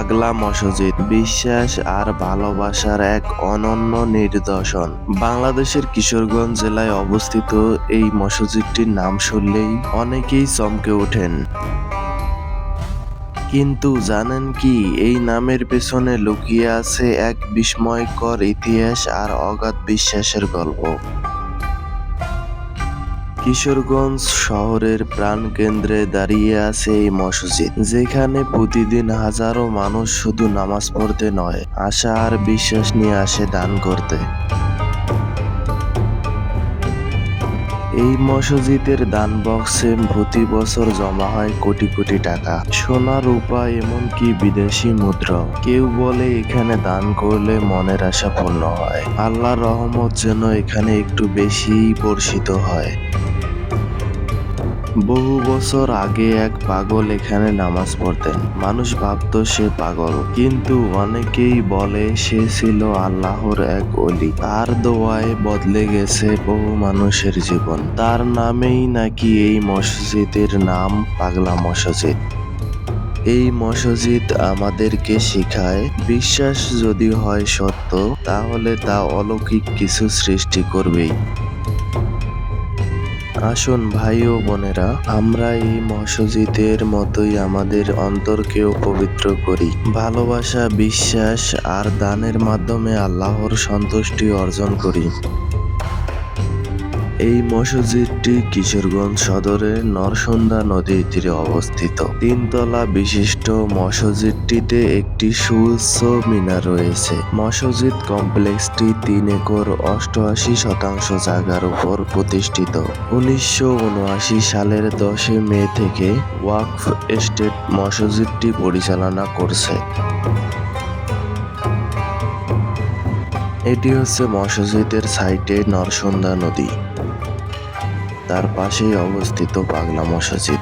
পাগলা মসজিদ, বিশ্বাস আর ভালোবাসার এক অনন্য নিদর্শন। বাংলাদেশের কিশোরগঞ্জ জেলায় অবস্থিত এই মসজিদটির নাম শুনলেই অনেকেই চমকে ওঠেন। কিন্তু জানেন কি, এই নামের পেছনে লুকিয়ে আছে এক বিস্ময়কর ইতিহাস আর অগাধ বিশ্বাসের গল্প। কিশোরগঞ্জ শহরের প্রাণকেন্দ্রে দাঁড়িয়ে আছে এই মসজিদ, যেখানে প্রতিদিন হাজারো মানুষ শুধু নামাজ পড়তে নয়, আশা আর বিশ্বাস নিয়ে আসে দান করতে। এই মসজিদের দান বক্সে প্রতি বছর জমা হয় কোটি কোটি টাকা। সোনা, রূপা, এমনকি বিদেশি মুদ্রা। কেউ বলে এখানে দান করলে মনের আশা পূর্ণ হয়। আল্লাহর রহমত যেন এখানে একটু বেশি বর্ষিত হয়। বহু বছর আগে এক পাগল এখানে নামাজ পড়তেন। মানুষ ভাবত সে পাগল, কিন্তু অনেকেই বলে সে ছিল আল্লাহর এক অলি তার দোয়ায় বদলে গেছে বহু মানুষের জীবন। তার নামেই নাকি এই মসজিদের নাম পাগলা মসজিদ। এই মসজিদ আমাদেরকে শেখায়, বিশ্বাস যদি হয় সত্য, তাহলে তা অলৌকিক কিছু সৃষ্টি করবেই। আসুন ভাই ও বোনেরা, আমরা এই মসজিদের মতোই আমাদের অন্তরকেও পবিত্র করি। ভালোবাসা, বিশ্বাস আর দানের মাধ্যমে আল্লাহর সন্তুষ্টি অর্জন করি। এই মসজিদটি কিশোরগঞ্জ সদরের নরসন্দা নদীর তীরে অবস্থিত। তিনতলা বিশিষ্ট মসজিদটিতে একটি সুউচ্চ মিনার রয়েছে। মসজিদ কমপ্লেক্সটি তিন একর অষ্টআশি শতাংশ জায়গার উপর প্রতিষ্ঠিত। উনিশশো উনআশি সালের দশই মে থেকে ওয়াকফ এস্টেট মসজিদটি পরিচালনা করছে। এটি হচ্ছে মসজিদের সাইটে নরসন্দা নদী। তার পাশেই অবস্থিত পাগলা মসজিদ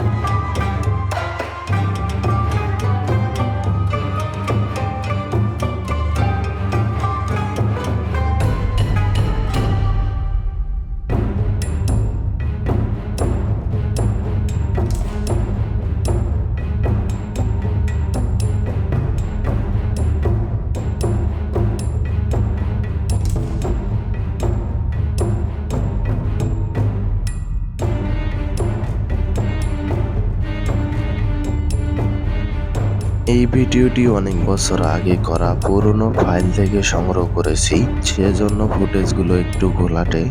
এই ভিডিওটি অনেক বছর আগে করা পুরনো ফাইল থেকে সংগ্রহ করেছি, সেজন্য ফুটেজগুলো একটু ঘোলাটে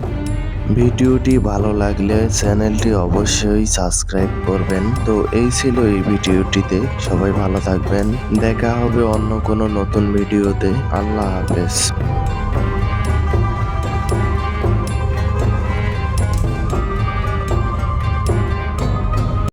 ভিডিওটি ভালো লাগলে চ্যানেলটি অবশ্যই সাবস্ক্রাইব করবেন। তো এই ছিল এই ভিডিওটিতে। সবাই ভালো থাকবেন। দেখা হবে অন্য কোনো নতুন ভিডিওতে। আল্লাহ হাফেজ।